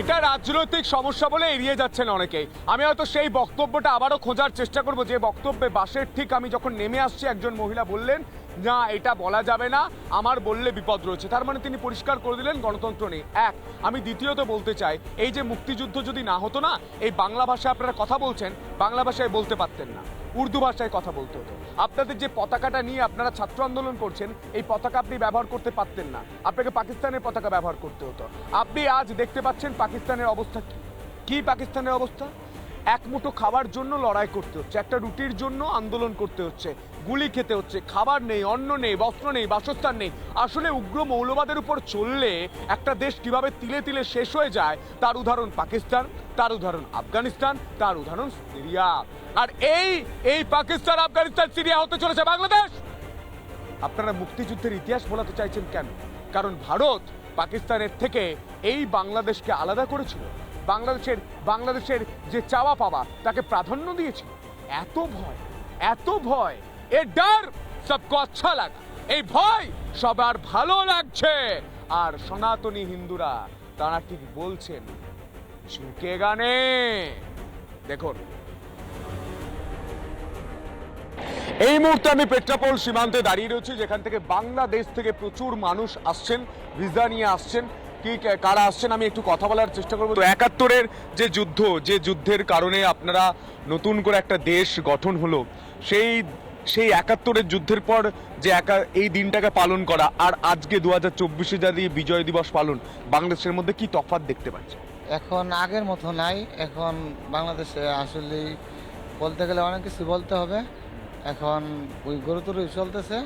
এটা রাজনৈতিক সমস্যা বলে এড়িয়ে যাচ্ছেন অনেকেই। আমি হয়তো সেই বক্তব্যটা আবারও খোঁজার চেষ্টা করব। যে বক্তব্যে বাসের ঠিক আমি যখন নেমে আসছি, একজন মহিলা বললেন, না, এটা বলা যাবে না, আমার বললে বিপদ রয়েছে। তার মানে তিনি পরিষ্কার করে দিলেন, গণতন্ত্র নেই। এক, আমি দ্বিতীয়ত বলতে চাই, এই যে মুক্তিযুদ্ধ যদি না হতো না, এই বাংলা ভাষায় আপনারা কথা বলছেন, বাংলা ভাষায় বলতে পারতেন না। উর্দু ভাষায় কথা বলতে। হতো আপনাদের যে পতাকাটা নিয়ে আপনারা ছাত্র আন্দোলন করছেন, এই পতাকা আপনি ব্যবহার করতে পারতেন না। আপনাকে পাকিস্তানের পতাকা ব্যবহার করতে হতো। আপনি আজ দেখতে পাচ্ছেন পাকিস্তানের অবস্থা কি? কি পাকিস্তানের অবস্থা? এক মুঠো খাবার জন্য লড়াই করতে হচ্ছে, একটা রুটির জন্য আন্দোলন করতে হচ্ছে, গুলি খেতে হচ্ছে, খাবার নেই, অন্ন নেই, বস্ত্র নেই, বাসস্থান নেই। আসলে উগ্র মৌলবাদের উপর চললে একটা দেশ কীভাবে তিলে তিলে শেষ হয়ে যায়, তার উদাহরণ পাকিস্তান, তার উদাহরণ আফগানিস্তান, তার উদাহরণ সিরিয়া। আর এই এই পাকিস্তান, আফগানিস্তান, সিরিয়া হতে চলেছে বাংলাদেশ! আপনারা মুক্তিযুদ্ধের ইতিহাস বলাতে চাইছেন কেন? কারণ ভারত পাকিস্তানের থেকে এই বাংলাদেশকে আলাদা করেছিল। বাংলাদেশের বাংলাদেশের যে চাওয়া পাওয়া, তাকে প্রাধান্য দিয়েছিল এত ভয় এত ভয়। এ ডর সবকো আচ্ছা লাগা। এই ভয় সবার ভালো লাগছে। আর সনাতনী হিন্দুরা, তারা ঠিক বলছেন, ঝুঁকে গানে। দেখুন। এই মুহূর্তে আমি পেট্রাপোল সীমান্তে দাঁড়িয়ে রয়েছি, যেখান থেকে বাংলাদেশ থেকে প্রচুর মানুষ আসছেন, ভিসা নিয়ে আসছেন। কি কারা আসছেন আমি একটু কথা বলার চেষ্টা করব। তো একাত্তরের যে যুদ্ধ যে যুদ্ধের কারণে আপনারা নতুন করে একটা দেশ গঠন হলো সেই সেই একাত্তরের যুদ্ধের পর যে একা এই দিনটাকে পালন করা আর আজকে দু হাজার চব্বিশে জাতীয় বিজয় দিবস পালন বাংলাদেশের মধ্যে কি তফাৎ দেখতে পাচ্ছেন? এখন আগের মতো নাই এখন বাংলাদেশে আসলে বলতে গেলে অনেক কিছু বলতে হবে। এখন ওই গরুতরুই চলতেছে।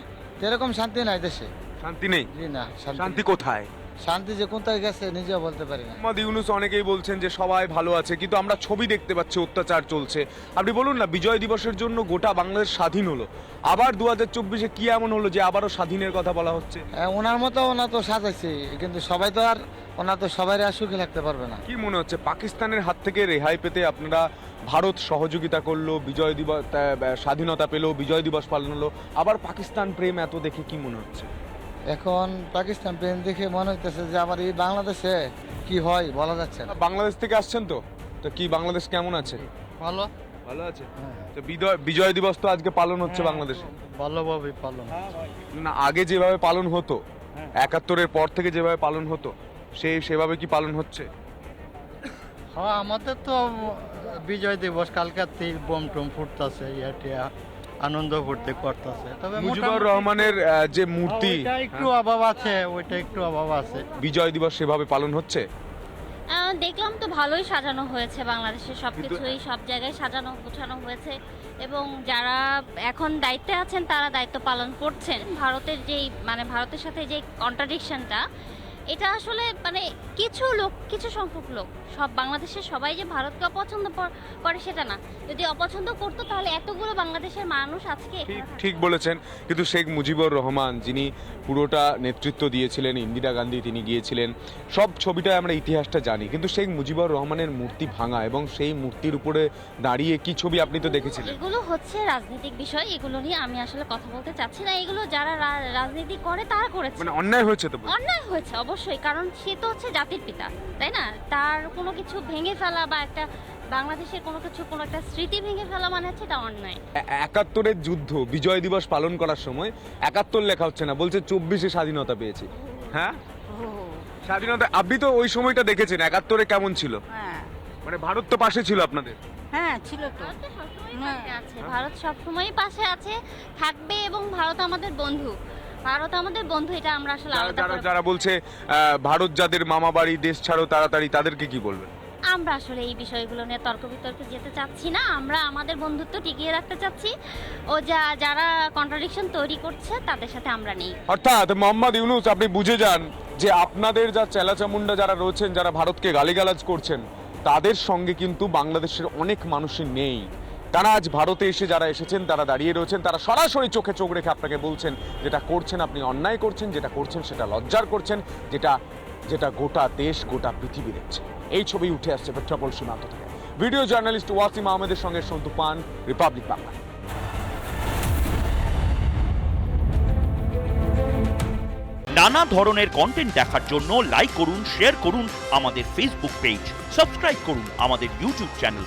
এরকম শান্তি নাই দেশে। শান্তি নেই? না শান্তি শান্তি কোথায়? শান্তি যে কোথায় গেছে নিজেও বলতে পারি না। মোহাম্মদ ইউনুস অনেকেই বলছেন যে সবাই ভালো আছে কিন্তু আমরা ছবি দেখতে পাচ্ছি অত্যাচার চলছে। আপনি বলুন না বিজয় দিবসের জন্য গোটা বাংলাদেশ স্বাধীন হলো। আবার দু হাজার চব্বিশে কি এমন হলো যে আবারও স্বাধীনের কথা বলা হচ্ছে? হ্যাঁ, ওনার মতো ওনা তো সাজাইছে কিন্তু সবাই তো আর ওনা তো সবাই আর সুখে থাকতে পারবে না। কি মনে হচ্ছে পাকিস্তানের হাত থেকে রেহাই পেতে আপনারা ভারত সহযোগিতা করল বিজয় দিবস আহ, স্বাধীনতা পেল বিজয় দিবস পালন হলো আবার পাকিস্তান প্রেম এত দেখে কি মনে হচ্ছে? এখন পাকিস্তান প্রেম দেখে মনে হইতেছে যে আবার এই বাংলাদেশে কি হয় বলা যাচ্ছে না। বাংলাদেশ থেকে আসছেন তো? তো কি বাংলাদেশ কেমন আছে? ভালো। ভালো আছে? তো বিজয় বিজয় দিবস তো আজকে পালন হচ্ছে বাংলাদেশে। ভালোভাবে পালন না আগে যেভাবে পালন হতো একাত্তরের পর থেকে যেভাবে পালন হতো সেই সেভাবে কি পালন হচ্ছে? হ্যাঁ আমাদের তো বিজয় দিবস কালকাতেই বোম টোম ফুটতেছে ইয়াটিয়া আনন্দ ফুর্তি করতেছে। তবে মুজিবুর রহমানের যে মূর্তি একটু অভাব আছে ওইটা একটু অভাব আছে। বিজয় দিবস সেভাবে পালন হচ্ছে? আহ, দেখলাম তো ভালোই সাজানো হয়েছে বাংলাদেশের সব কিছুই সব জায়গায় সাজানো গোছানো হয়েছে। এবং যারা এখন দায়িত্বে আছেন তারা দায়িত্ব পালন করছেন। ভারতের যেই মানে ভারতের সাথে যে কন্ট্রাডিকশনটা এটা আসলে মানে কিছু লোক কিছু সংখ্যক লোক। সব বাংলাদেশের সবাই যে ভারতকে অপছন্দ করে সেটা না। যদি অপছন্দ করতো তাহলে এতগুলো বাংলাদেশের মানুষ আজকে ঠিক বলেছেন। কিন্তু শেখ মুজিবুর রহমান যিনি পুরোটা নেতৃত্ব দিয়েছিলেন ইন্দিরা গান্ধী তিনি গিয়েছিলেন সব ছবিটায় আমরা ইতিহাসটা জানি। কিন্তু শেখ মুজিবুর রহমানের মূর্তি ভাঙা এবং সেই মূর্তির উপরে দাঁড়িয়ে কি ছবি আপনি তো দেখেছিলেন? এগুলো হচ্ছে রাজনৈতিক বিষয় এগুলো নিয়ে আমি আসলে কথা বলতে চাচ্ছি না। এগুলো যারা রাজনীতি করে তারা করেছে। মানে অন্যায় হয়েছে তো অন্যায় হয়েছে অবশ্যই। কারণ সে তো হচ্ছে জাতির পিতা তাই না? তার কোনো কিছু ভেঙে ফেলা বা একটা বাংলাদেশের কোনো কিছু কোনো একটা স্মৃতি ভেঙে ফেলা মানে হচ্ছে এটা অন্যায়। একাত্তরের যুদ্ধ বিজয় দিবস পালন করার সময় একাত্তর লেখা হচ্ছে না বলছে চব্বিশে স্বাধীনতা পেয়েছি। হ্যাঁ? স্বাধীনতা আপনি তো ওই সময়টা দেখেছেন একাত্তরে কেমন ছিল? হ্যাঁ। মানে ভারত তো পাশে ছিল আপনাদের। হ্যাঁ ছিল তো। ভারত হ্যাঁ। আছে ভারত সবসময়ই পাশে আছে থাকবে এবং ভারত আমাদের বন্ধু। ভারত আমাদের বন্ধু এটা আমরা আসলে যারা আলাদা যারা করে যারা বলছে আহ, ভারত যাদের মামা বাড়ি দেশ ছাড়ো তাড়াতাড়ি তাদেরকে কি বলবেন? আমরা আসলে এই বিষয়গুলো নিয়ে তর্ক বিতর্কে যেতে চাচ্ছি না আমরা আমাদের বন্ধুত্ব টিকিয়ে রাখতে চাচ্ছি। ও যা যারা কন্ট্রাডিকশন তৈরি করছে তাদের সাথে আমরা নেই। অর্থাৎ মোহাম্মদ ইউনুস আপনি বুঝে যান যে আপনাদের যা চেলাচামুন্ডা যারা রয়েছেন যারা ভারতকে গালিগালাজ করছেন তাদের সঙ্গে কিন্তু বাংলাদেশের অনেক মানুষই নেই। তারা আজ ভারতে এসে যারা এসেছেন, তারা দাঁড়িয়ে রয়েছেন, তারা সরাসরি চোখে চোখ রেখে আপনাকে বলছেন যেটা করছেন, আপনি অন্যায় করছেন, যেটা করছেন সেটা লজ্জার করছেন, যেটা যেটা গোটা দেশ, গোটা পৃথিবী দেখছে। এই ছবি উঠে আসছে পেট্রাপোল সীমান্ত থেকে। ভিডিও জার্নালিস্ট ওয়াসিম আহমেদের সঙ্গে সন্তু পান রিপাবলিক বাংলা নানা ধরনের কন্টেন্ট দেখার জন্য লাইক করুন শেয়ার করুন আমাদের ফেসবুক পেজ সাবস্ক্রাইব করুন আমাদের ইউটিউব চ্যানেল